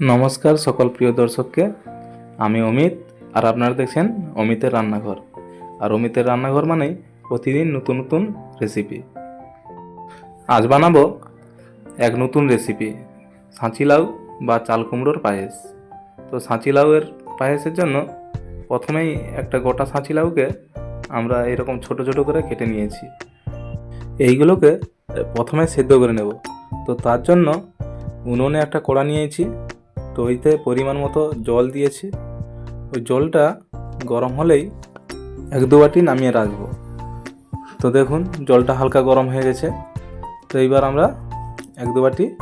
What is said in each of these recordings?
নমস্কার সকল প্রিয় দর্শককে। আমি অমিত, আর আপনারা দেখছেন অমিতের রান্নাঘর। আর অমিতের রান্নাঘর মানেই প্রতিদিন নতুন নতুন রেসিপি আজ বানাবো এক নতুন রেসিপি সাঁচি লাউ বা চাল কুমড়োর পায়েস। তো সাঁচি লাউয়ের পায়েসের জন্য প্রথমেই একটা গোটা সাঁচি লাউকে আমরা এরকম ছোট ছোট করে কেটে নিয়েছি। এইগুলোকে প্রথমে সেদ্ধ করে নেব। তো তার জন্য উনুনে একটা কড়া নিয়েছি তো ওইতে পরিমাণ মতো জল দিয়েছি। ওই জলটা গরম হলেই এক দু বাটি নামিয়ে রাখব। তো দেখুন, জলটা হালকা গরম হয়ে গেছে। তো এইবার আমরা এক দু বাটি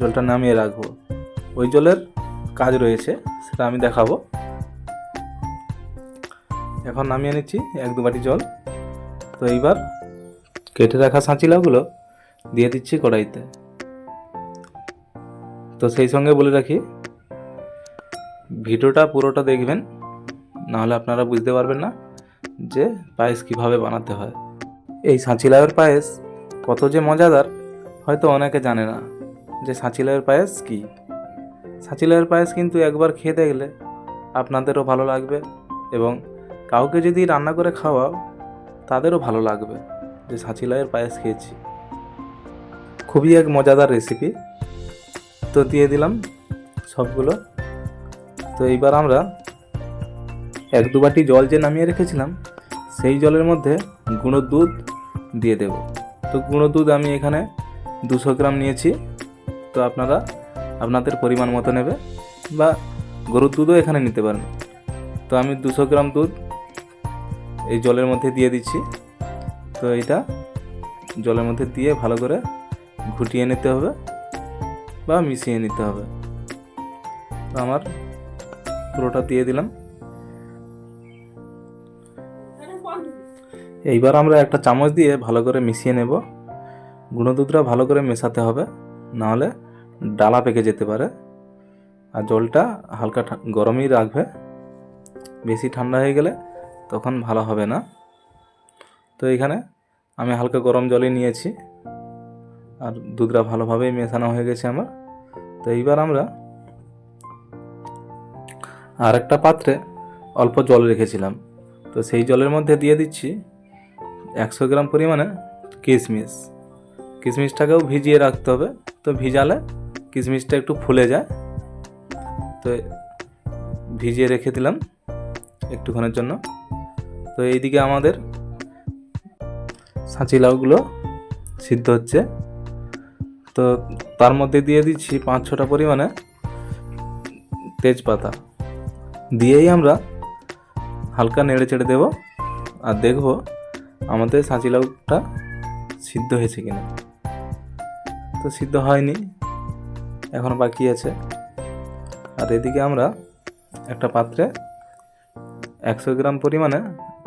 জলটা নামিয়ে রাখব। ওই জলের কাজ রয়েছে, সেটা আমি দেখাবো। এখন নামিয়ে নিচ্ছি এক দু বাটি জল। তো এইবার কেটে রাখা সাঁচিলাগুলো দিয়ে দিচ্ছি কড়াইতে। তো সেই সঙ্গে বলে রাখি ভিডিওটা পুরোটা দেখবেন, নাহলে আপনারা বুঝতে পারবেন না যে পায়েস কীভাবে বানাতে হয়। এই সাঁচিলাইয়ের পায়েস কত যে মজাদার, হয়তো অনেকে জানে না যে সাঁচিলাইয়ের পায়েস কি। সাঁচিলাইয়ের পায়েস কিন্তু একবার খেয়ে দেখলে আপনাদেরও ভালো লাগবে এবং কাউকে যদি রান্না করে খাওয়াও, তাদেরও ভালো লাগবে যে সাঁচিলাইয়ের পায়েস খেয়েছি। খুবই এক মজাদার রেসিপি তো দিয়ে দিলাম সবগুলো। তো এইবার আমরা এক দু বাটি জল যে নামিয়ে রেখেছিলাম, সেই জলের মধ্যে গুঁড়ো দুধ দিয়ে দেব। তো গুঁড়ো দুধ আমি এখানে দুশো গ্রাম নিয়েছি। তো আপনারা আপনাদের পরিমাণ মতো নেবে বা গরুর দুধও এখানে নিতে পারেন। তো আমি দুশো গ্রাম দুধ এই জলের মধ্যে দিয়ে দিচ্ছি। তো এইটা জলের মধ্যে দিয়ে ভালো করে ঘুটিয়ে নিতে হবে বা মিশিয়ে নিতে হবে। তো আমার পুরোটা দিয়ে দিলাম। এইবার আমরা একটা চামচ দিয়ে ভালো করে মিশিয়ে নেব। গুঁড়ো দুধটা ভালো করে মেশাতে হবে নাহলে ডালা পেকে যেতে পারে। আর জলটা হালকা গরমই রাখবে। বেশি ঠান্ডা হয়ে গেলে তখন ভালো হবে না। তো এখানে আমি হালকা গরম জলই নিয়েছি। আর দুধটা ভালোভাবেই মেশানো হয়ে গেছে আমার। তো এইবার আমরা আর একটা পাত্রে অল্প জল রেখেছিলাম। তো সেই জলের মধ্যে দিয়ে দিচ্ছি একশো গ্রাম পরিমাণে কিশমিশ। কিশমিশটাকেও ভিজিয়ে রাখতে হবে। তো ভিজালে কিশমিশটা একটু ফুলে যায়। তো ভিজিয়ে রেখে দিলাম একটুক্ষণের জন্য। তো এইদিকে আমাদের সাঁচি লাউগুলো সিদ্ধ হচ্ছে। তো তার মধ্যে দিয়ে দিচ্ছি পাঁচ ছটা পরিমাণে তেজপাতা। দিয়েই আমরা হালকা নেড়ে চেড়ে দেবো আর দেখব আমাদের সাঁচি লাউটা সিদ্ধ হয়েছে কিনা। তো সিদ্ধ হয়নি, এখন বাকি আছে। আর এদিকে আমরা একটা পাত্রে একশো গ্রাম পরিমাণে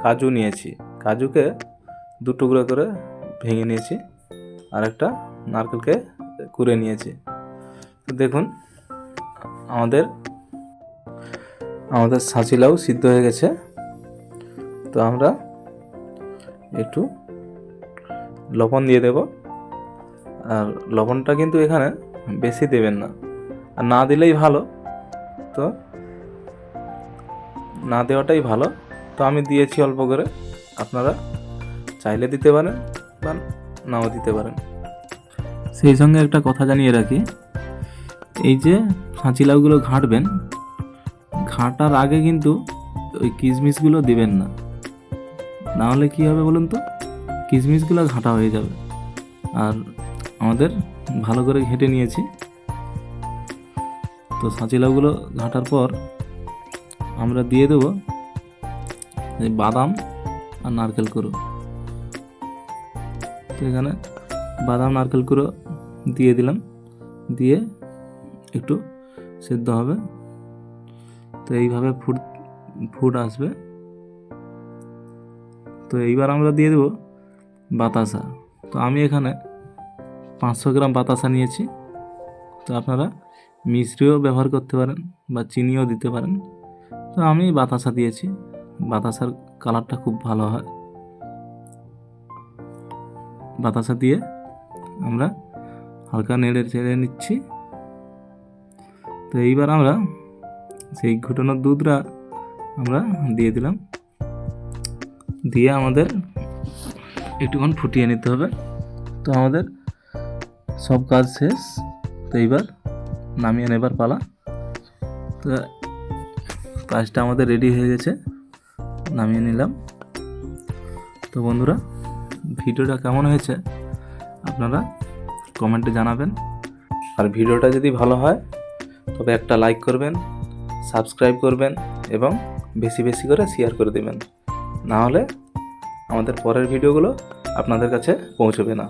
কাজু নিয়েছি। কাজুকে দু টুকরো করে ভেঙে নিয়েছি আর একটা নারকেলকে কুড়ে নিয়েছি। তো দেখুন, আমাদের আমাদের সাঁচিলাও সিদ্ধ হয়ে গেছে। তো আমরা একটু লবণ দিয়ে দেব। আর লবণটা কিন্তু এখানে বেশি দেবেন না। আর না দিলেই ভালো। তো না দেওয়াটাই ভালো। তো আমি দিয়েছি অল্প করে। আপনারা চাইলে দিতে পারেন বা নাও দিতে পারেন। সেই সঙ্গে একটা কথা জানিয়ে রাখি। এই যে সাঁচি লাউগুলো ঘাঁটবেন ঘাঁটার আগে কিন্তু ওই কিশমিশগুলো দিবেন না। না হলে কী হবে বলুন তো? কিশমিশগুলো ঘাঁটা হয়ে যাবে। আর আমাদের ভালো করে ঘেঁটে নিয়েছি। তো সাঁচি লাউগুলো ঘাঁটার পর আমরা দিয়ে দেবো বাদাম আর নারকেল কুড়ো। তো এখানে বাদাম, নারকেল কুড়ো দিয়ে দিলাম। দিয়ে একটু সেদ্ধ হবে। তো এইভাবে ফুট ফুট আসবে। তো এইবার আমরা দিয়ে দেবো বাতাসা। তো আমি এখানে পাঁচশো গ্রাম বাতাসা নিয়েছি। তো আপনারা মিশ্রিও ব্যবহার করতে পারেন বা চিনিও দিতে পারেন। তো আমি বাতাসা দিয়েছি। বাতাসার কালারটা খুব ভালো হয়। বাতাসা দিয়ে আমরা হালকা নেড়ে চেড়ে নিচ্ছি। তো এইবার আমরা সেই ঘুটানোর দুধটা আমরা দিয়ে দিলাম। দিয়ে আমাদের একটুক্ষণ ফুটিয়ে নিতে হবে। তো আমাদের সব কাজ শেষ। তো এইবার নামিয়ে নেবার পালা। তো কাজটা আমাদের রেডি হয়ে গেছে। নামিয়ে নিলাম। তো বন্ধুরা, ভিডিওটা কেমন হয়েছে আপনারা কমেন্টে জানাবেন। আর ভিডিওটা যদি ভালো হয়, তবে একটা লাইক করবেন। সাবস্ক্রাইব করবেন এবং বেশি বেশি করে শেয়ার করে দেবেন। না হলে আমাদের পরের ভিডিওগুলো আপনাদের কাছে পৌঁছবে না।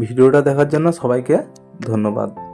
ভিডিওটা দেখার জন্য সবাইকে ধন্যবাদ।